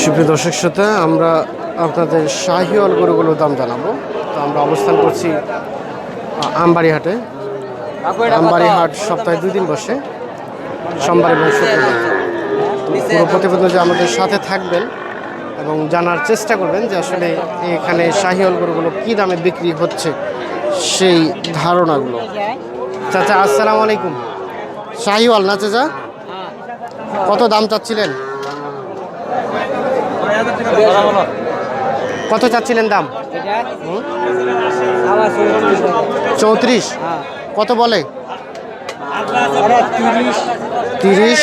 সুপ্রিয় দর্শক শ্রোতা আমরা আপনাদের শাহিওয়াল গরুগুলোর দাম জানাব। তো আমরা অবস্থান করছি আ, আমবাড়ি হাটে আমবাড়ি হাট সপ্তাহে দুই দিন বসে সোমবার এবং শুক্রবার। পুরো প্রতিবেদন যে আমাদের সাথে থাকবেন এবং জানার চেষ্টা করবেন যে আসলে এখানে শাহিওয়াল গরুগুলো কী দামে বিক্রি হচ্ছে সেই ধারণাগুলো। চাচা আসসালামু আলাইকুম। শাহিওয়াল না চাচা? কত দাম চাচ্ছিলেন? কত চাচ্ছিলেন দাম? চৌত্রিশ। কত বলে? তিরিশ।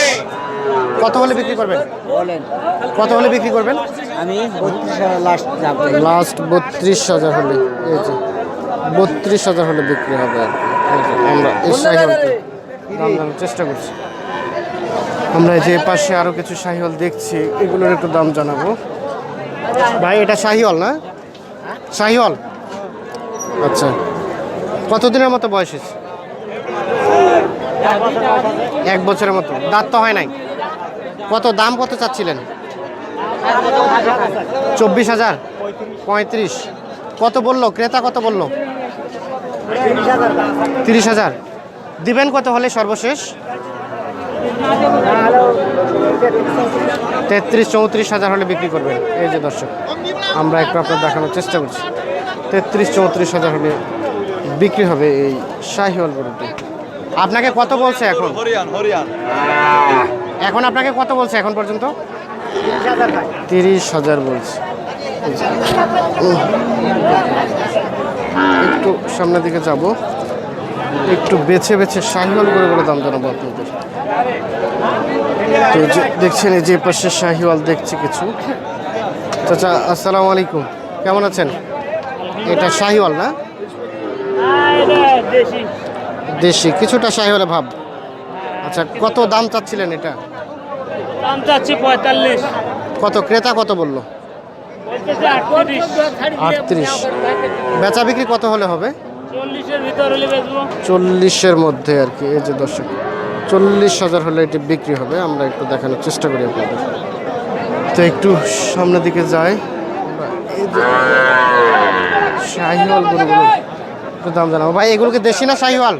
কত হলে বিক্রি করবেন? কত হলে বিক্রি করবেন? আমি লাস্ট বত্রিশ হাজার হলে, এই যে, বত্রিশ হাজার হলে বিক্রি হবে আর কি। আমরা এই দাম চেষ্টা করছি। আমরা যে পাশে আরও কিছু শাহিওয়াল দেখছি, এগুলোর একটু দাম জানাব। ভাই, এটা শাহিওয়াল না? শাহিওয়াল? আচ্ছা। কতদিনের মতো বয়স হয়েছে? এক বছরের মতো। দাঁত তো হয় নাই। কত দাম কত চাচ্ছিলেন? চব্বিশ হাজার? পঁয়ত্রিশ। কত বলল? ক্রেতা কত বলল? তিরিশ হাজার। দিবেন কত হলে সর্বশেষ? তেত্রিশ চৌত্রিশ হাজার হলে বিক্রি করবেন। এই যে দর্শক আমরা একটু আপনার দেখানোর চেষ্টা করছি। তেত্রিশ চৌত্রিশ হাজার হলে বিক্রি হবে এই শাহিওয়াল গরুটি। আপনাকে কত বলছে এখন? এখন আপনাকে কত বলছে এখন পর্যন্ত? তিরিশ হাজার বলছে। একটু সামনের দিকে যাব। একটু বেছে বেছে শাহিওয়াল করে বলে দাম জানাব আপনাদের। তো দেখছেন এই যে পাশে শাহিওয়াল দেখছি কিছু। চাচা আসসালামু আলাইকুম। কেমন আছেন? এটা শাহিওয়াল না? দেশি। কিছুটা শাহিওয়ালে ভাব। আচ্ছা কত দাম চাচ্ছিলেন এটা? দাম চাচ্ছি পঁয়তাল্লিশ। কত? ক্রেতা কত বলল? আটত্রিশ। বেচা বিক্রি কত হলে হবে? চল্লিশের মধ্যে আর কি এই যে দর্শক। চল্লিশ হাজার হলে এটি বিক্রি হবে। আমরা একটু দেখানোর চেষ্টা করি আপনাদের। তো একটু সামনের দিকে যাই। শাহিওয়াল গরুগুলো একটু দাম জানাব। ভাই এগুলো কি দেশি না শাহিওয়াল?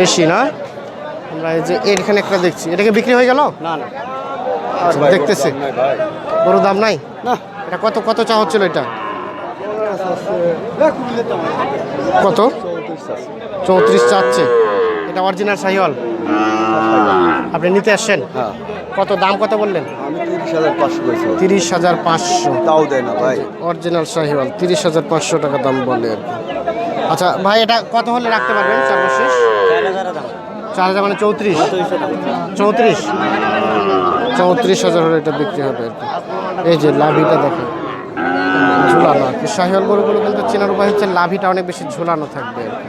দেশি না। আমরা এই যে এখানে একটা দেখছি। এটাকে বিক্রি হয়ে গেল? না না। আচ্ছা, দেখতেছে। বড় দাম নাই না। এটা কত কত চা হচ্ছিল এটা? কত? চৌত্রিশ চাচ্ছে। এটা অরিজিনাল শাহিওয়াল আপনি নিতে আসছেন? হ্যাঁ। কত দাম কত বললেন? আমি তিরিশ হাজার পাঁচশো তাও দেয় না ভাই। অরিজিনাল শাহিওয়াল তিরিশ হাজার পাঁচশো টাকা দাম বলে আর কি। আচ্ছা ভাই এটা কত হলে রাখতে পারবেন সর্বশেষ? চার হাজার মানে চৌত্রিশ? চৌত্রিশ? চৌত্রিশ হাজার হলে এটা বিক্রি হবে আর কি। এই যে লাভিটা দেখেন ঝুলানো আর কি। শাহিওয়াল গরুগুলো কিন্তু চেনার উপায় হচ্ছে লাভিটা অনেক বেশি ঝুলানো থাকবে আর কি।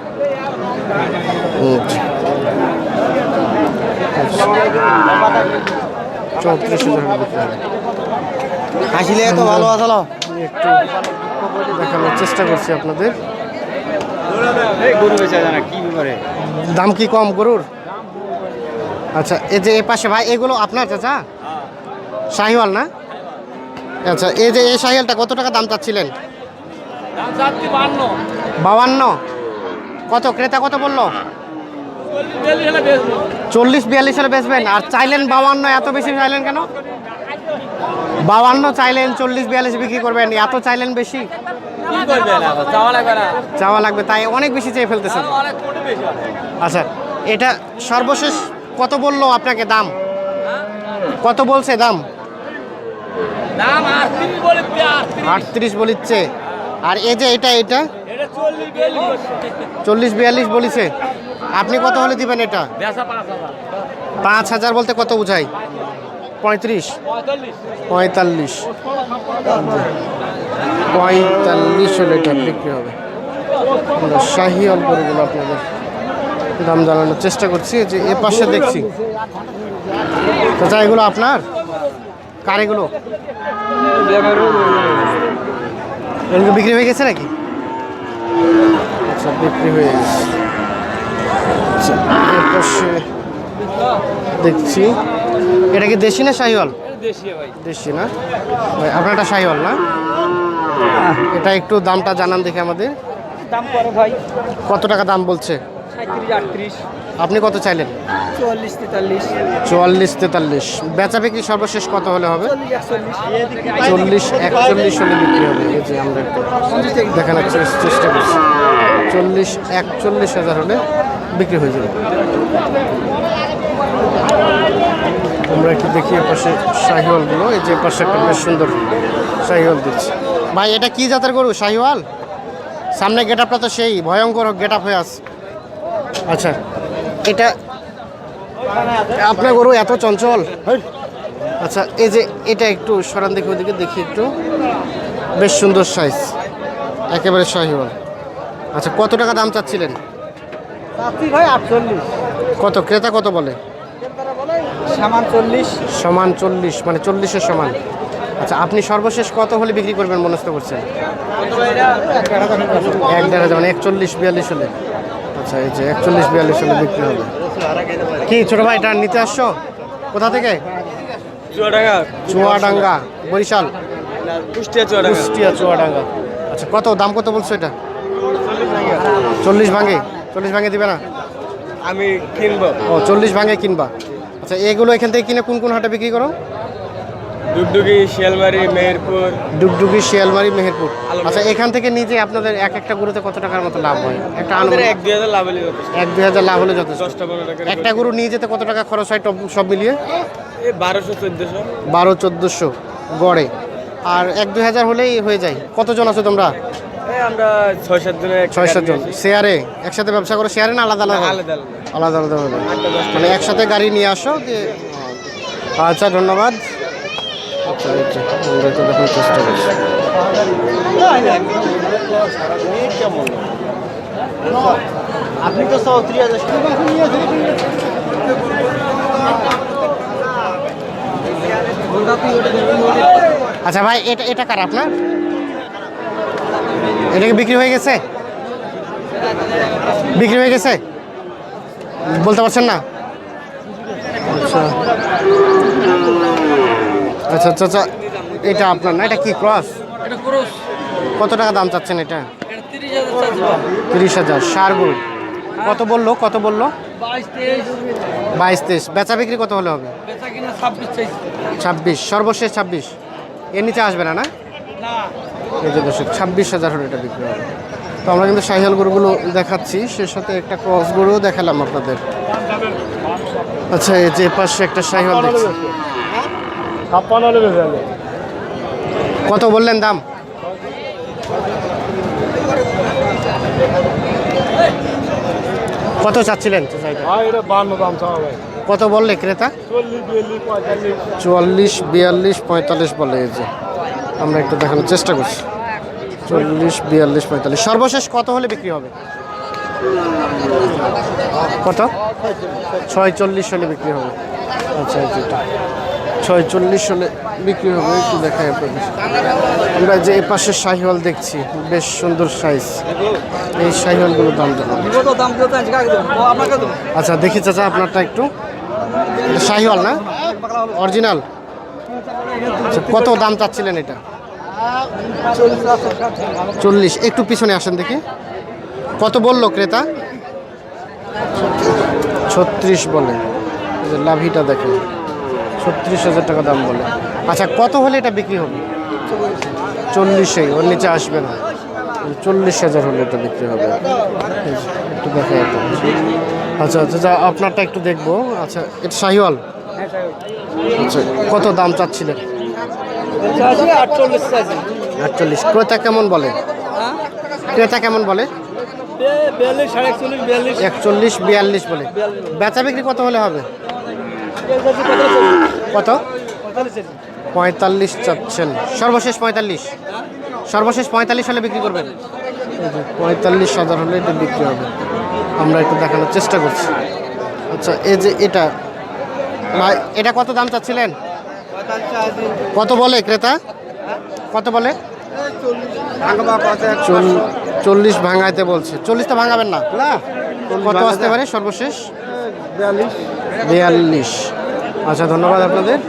চৌত্রিশ হাজার বিক্রি হবে। হাসিলে তো ভালো আসলো একটু দেখানোর চেষ্টা করছি আপনাদের। দাম কি কম গরুর? আচ্ছা এই যে এ পাশে ভাই এগুলো আপনার চাচা? শাহিওয়াল না? আচ্ছা এই যে এই শাহিওয়ালটা কত টাকা দাম চাচ্ছিলেন? দাম বাউান্ন কত? ক্রেতা কত বলল? চল্লিশ বিয়াল্লিশ হলে বেচবেন। আর চাইলেন বাউান্ন এত বেশি চাইলেন কেন? বাউান্ন চাইলেন চল্লিশ বিয়াল্লিশ বিক্রি করবেন। এত চাইলেন বেশি? চাওয়া লাগবে তাই অনেক বেশি চেয়ে ফেলতেছেন। আচ্ছা এটা সর্বশেষ কত বলল আপনাকে দাম? কত বলছে দাম? আটত্রিশ বলে আটত্রিশ। আটত্রিশ বলিচ্ছে। আর এই যে এটা এটা? চল্লিশ বিয়াল্লিশ বলিছে। আপনি কত হলে দিবেন এটা? পাঁচ হাজার বলতে কত বুঝাই? পঁয়ত্রিশ। পঁয়তাল্লিশ। পঁয়তাল্লিশ হলে এটা বিক্রি হবে। শাহি অল্প গরুগুলো আপনাদের দাম জানানোর চেষ্টা করছি যে এ পাশে দেখছি। চাচা এগুলো আপনার? কার এগুলো? এগুলো বিক্রি হয়ে গেছে নাকি? আচ্ছা বিক্রি হয়ে গেছে। আচ্ছা পাশে দেখছি। এটা কি দেশি না শাহিওয়াল? দেশি দেশি না? ভাই, আপনারটা শাহিওয়াল না? এটা একটু দামটা জানান দেখে আমাদের। দাম ভাই। কত টাকা দাম বলছে? আপনি কত চাইলেন? চুয়াল্লিশ তেতাল্লিশ। চুয়াল্লিশ তেতাল্লিশ। বেচা বিক্রি সর্বশেষ কত হলে হবে? চল্লিশ একচল্লিশ। চল্লিশ হলে বিক্রি হবে। এই যে আমরা একটু দেখানোর চেষ্টা করছি। চল্লিশ একচল্লিশ হাজার হলে বিক্রি হয়ে যাবে। আমরা একটু দেখি পাশে শাহিওয়ালগুলো। এই যে পাশে একটা বেশ সুন্দর শাহিওয়াল দিচ্ছে। ভাই এটা কি জাতের গরু? শাহিওয়াল? সামনে গেট আপটা তো সেই ভয়ঙ্কর গেট আপ হয়ে আছে। আচ্ছা। এটা আপনার গরু এত চঞ্চল? আচ্ছা এই যে এটা একটু সরান দেখি ওদিকে দেখি একটু। বেশ সুন্দর সাইজ একেবারে শাহিওয়াল। আচ্ছা কত টাকা দাম চাচ্ছিলেন? কত? ক্রেতা কত বলে? সামান চল্লিশ। সমান চল্লিশ মানে চল্লিশের সমান। আচ্ছা আপনি সর্বশেষ কত হলে বিক্রি করবেন মনস্থ করছেন? এক দেড় হাজার মানে একচল্লিশ বিয়াল্লিশ হলে। আচ্ছা এই যে একচল্লিশ বিয়াল্লিশ হলে বিক্রি হবে। কি ছোট ভাই এটা নিতে আসছো? কোথা থেকে? চুয়াডাঙ্গা। চুয়াডাঙ্গা বরিশাল? কুষ্টিয়া চুয়াডাঙ্গা। কুষ্টিয়া চুয়াডাঙ্গা। আচ্ছা কত দাম কত বলছো এটা? চল্লিশ ভাঙে। চল্লিশ ভাঙে দিবে না? আমি কিনবো। ও চল্লিশ ভাঙে কিনবা। আচ্ছা এগুলো এখান থেকে কিনে কোন কোন হাটে বিক্রি করো? ডুগডুগি শিয়ালমারি মেহেরপুর। ডুগডুগি শিয়ালমারি মেহেরপুর। আচ্ছা এখান থেকে নিজে আপনাদের এক একটা গরুতে কত টাকার মতো লাভ হয়? একটা এক দুই হাজার লাভ হলে যথেষ্ট। এক দুই হাজার লাভ হলে যথেষ্ট। একটা গরু নিয়ে যেতে কত টাকা খরচ হয় সব মিলিয়ে? বারোশো চোদ্দশো। বারো চোদ্দোশো গড়ে। আর এক দুই হাজার হলেই হয়ে যায়। কতজন আছো তোমরা? আমরা ছয় সাতজন শেয়ারে? একসাথে ব্যবসা করো? শেয়ারে না আলাদা আলাদা? আলাদা আলাদা। মানে একসাথে গাড়ি নিয়ে আসো আচ্ছা ধন্যবাদ। আচ্ছা আপনি তো আচ্ছা ভাই, এটা এটা কার আপনার? এটা কি বিক্রি হয়ে গেছে? বিক্রি হয়ে গেছে? বলতে পারছেন না? আচ্ছা। আচ্ছা আচ্ছা আচ্ছা। এটা আপনার না? এটা কি ক্রস? এটা ক্রস। কত টাকা দাম চাচ্ছেন এটা? তিরিশ হাজার চারশো তিরিশ হাজার সার গরু কত বলল কত বলল? বাইশ তেইশ। বেচা বিক্রি কত হলে হবে? বেচা কিনা ছাব্বিশ সর্বশেষ ছাব্বিশ। এর নিচে আসবে না না? না। এই যে দর্শক ছাব্বিশ হাজার হলে এটা বিক্রি হবে। তো আমরা কিন্তু সাহিয়াল গরুগুলো দেখাচ্ছি সে সাথে একটা ক্রস গরুও দেখালাম আপনাদের। আচ্ছা এই যে পাশে একটা সাহিয়াল দেখছি। কত বললেন দাম? কত চাচ্ছিলেন? কত বললে ক্রেতা? চুয়াল্লিশ বিয়াল্লিশ পঁয়তাল্লিশ বলে এই যে। আমরা একটু দেখানোর চেষ্টা করছি। চল্লিশ বিয়াল্লিশ পঁয়তাল্লিশ। সর্বশেষ কত হলে বিক্রি হবে? কত? ছয় চল্লিশ হলে বিক্রি হবে। আচ্ছা এই যে ছয় চল্লিশ হলে বিক্রি হবে একটু দেখাই আপনাদের। আমরা যে এই পাশে শাহিওয়াল দেখছি বেশ সুন্দর সাইজ এই শাহিওয়ালগুলো দাম দেবো। আচ্ছা দেখি চাচা আপনারটা একটু। শাহিওয়াল না? অরিজিনাল? আচ্ছা, কত দাম চাচ্ছিলেন এটা? চল্লিশ একটু পিছনে আসেন দেখি। কত বলল ক্রেতা? ছত্রিশ বলে। যে লাভিটা দেখেন। ছত্রিশ হাজার টাকা দাম বলে। আচ্ছা কত হলে এটা বিক্রি হবে? চল্লিশেই ওর নিচে আসবে না। চল্লিশ হাজার হলে এটা বিক্রি হবে। একটু দেখা আচ্ছা আচ্ছা যা আপনারটা একটু দেখব। আচ্ছা এটা শাহিওয়াল? আচ্ছা কত দাম চাচ্ছিলেন? আটচল্লিশ ক্রেতা কেমন বলে? ক্রেতা কেমন বলে? একচল্লিশ বিয়াল্লিশ বলে। বেচা বিক্রি কত হলে হবে? কত? পঁয়তাল্লিশ চাচ্ছেন। সর্বশেষ পঁয়তাল্লিশ। সর্বশেষ পঁয়তাল্লিশ হলে বিক্রি করবেন? পঁয়তাল্লিশ হাজার হলে এটা বিক্রি হবে। আমরা একটু দেখানোর চেষ্টা করছি। আচ্ছা এই যে এটা। এটা কত দাম চাচ্ছিলেন? কত বলে ক্রেতা? কত বলে? চল- চল্লিশ ভাঙাইতে বলছে। চল্লিশ তো ভাঙাবেন না? কত আসতে পারে সর্বশেষ? বিয়াল্লিশ। বিয়াল্লিশ। আচ্ছা ধন্যবাদ আপনাদের।